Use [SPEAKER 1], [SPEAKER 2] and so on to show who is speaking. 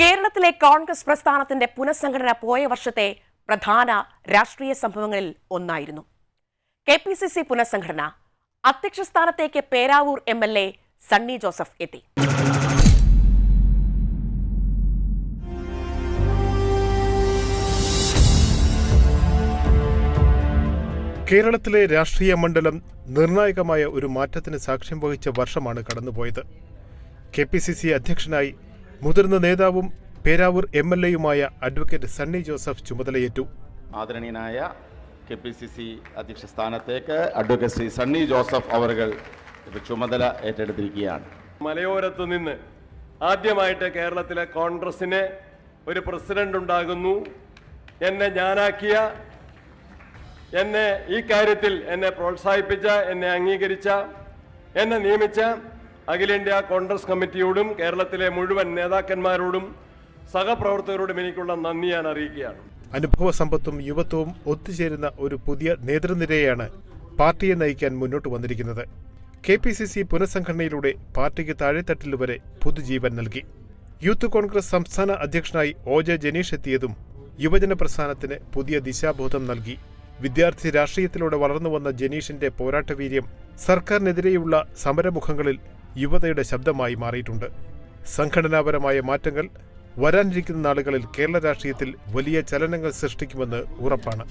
[SPEAKER 1] കേരളത്തിലെ കോൺഗ്രസ് പ്രസ്ഥാനത്തിന്റെ പുനഃസംഘടന പോയ വർഷത്തെ പ്രധാന രാഷ്ട്രീയ സംഭവങ്ങളിൽ ഒന്നായിരുന്നു. കെ പി സി സി പുനഃസംഘടന അധ്യക്ഷ സ്ഥാനത്തേക്ക് Peravoor M L A Sunny Joseph എത്തി.
[SPEAKER 2] കേരളത്തിലെ രാഷ്ട്രീയ മണ്ഡലം നിർണായകമായ ഒരു മാറ്റത്തിന് സാക്ഷ്യം വഹിച്ച വർഷമാണ് കടന്നുപോയത്. കെ പി സി സി അധ്യക്ഷനായി മുതിർന്ന നേതാവും പേരാവൂർ എം എൽ എയുമായ അഡ്വക്കേറ്റ് സണ്ണി ജോസഫ് ചുമതലയേറ്റു.
[SPEAKER 3] ആദരണീയനായ കെ പി സി സി അധ്യക്ഷ സ്ഥാനത്തേക്ക് അഡ്വക്കേറ്റ് ശ്രീ സണ്ണി ജോസഫ് അവറുകൾ ചുമതല ഏറ്റെടുത്തിരിക്കുകയാണ്.
[SPEAKER 4] മലയോരത്തു നിന്ന് ആദ്യമായിട്ട് കേരളത്തിലെ കോൺഗ്രസിന് ഒരു പ്രസിഡന്റ് ഉണ്ടാകുന്നു. എന്നെ ഞാനാക്കിയ എന്നെ ഈ കാര്യത്തിൽ എന്നെ പ്രോത്സാഹിപ്പിച്ച എന്നെ അംഗീകരിച്ച എന്നെ നിയമിച്ച അഖിലേന്ത്യാ കോൺഗ്രസ് കമ്മിറ്റിയോടും കേരളത്തിലെ മുഴുവൻ നേതാക്കന്മാരോടും സഹപ്രവർത്തകരോടും എനിക്കുള്ള നന്ദി ഞാൻ അറിയിക്കുകയാണ്.
[SPEAKER 2] അനുഭവ സമ്പത്തും യുവത്വവും ഒത്തുചേരുന്ന ഒരു പുതിയ നേതൃനിരയാണ് പാർട്ടിയെ നയിക്കാൻ മുന്നോട്ട് വന്നിരിക്കുന്നത്. കെ പി സി സി പുനഃസംഘടനയിലൂടെ പാർട്ടിക്ക് താഴെത്തട്ടിൽ വരെ പുതുജീവൻ നൽകി. യൂത്ത് കോൺഗ്രസ് സംസ്ഥാന അധ്യക്ഷനായി ഒ ജെ ജനീഷ് എത്തിയതും യുവജന പ്രസ്ഥാനത്തിന് പുതിയ ദിശാബോധം നൽകി. വിദ്യാർത്ഥി രാഷ്ട്രീയത്തിലൂടെ വളർന്നു വന്ന ജനീഷിന്റെ പോരാട്ടവീര്യം സർക്കാരിനെതിരെയുള്ള സമരമുഖങ്ങളിൽ യുവതയുടെ ശബ്ദമായി മാറിയിട്ടുണ്ട്. സംഘടനാപരമായ മാറ്റങ്ങൾ വരാനിരിക്കുന്ന നാളുകളിൽ കേരള രാഷ്ട്രീയത്തിൽ വലിയ ചലനങ്ങൾ സൃഷ്ടിക്കുമെന്ന് ഉറപ്പാണ്.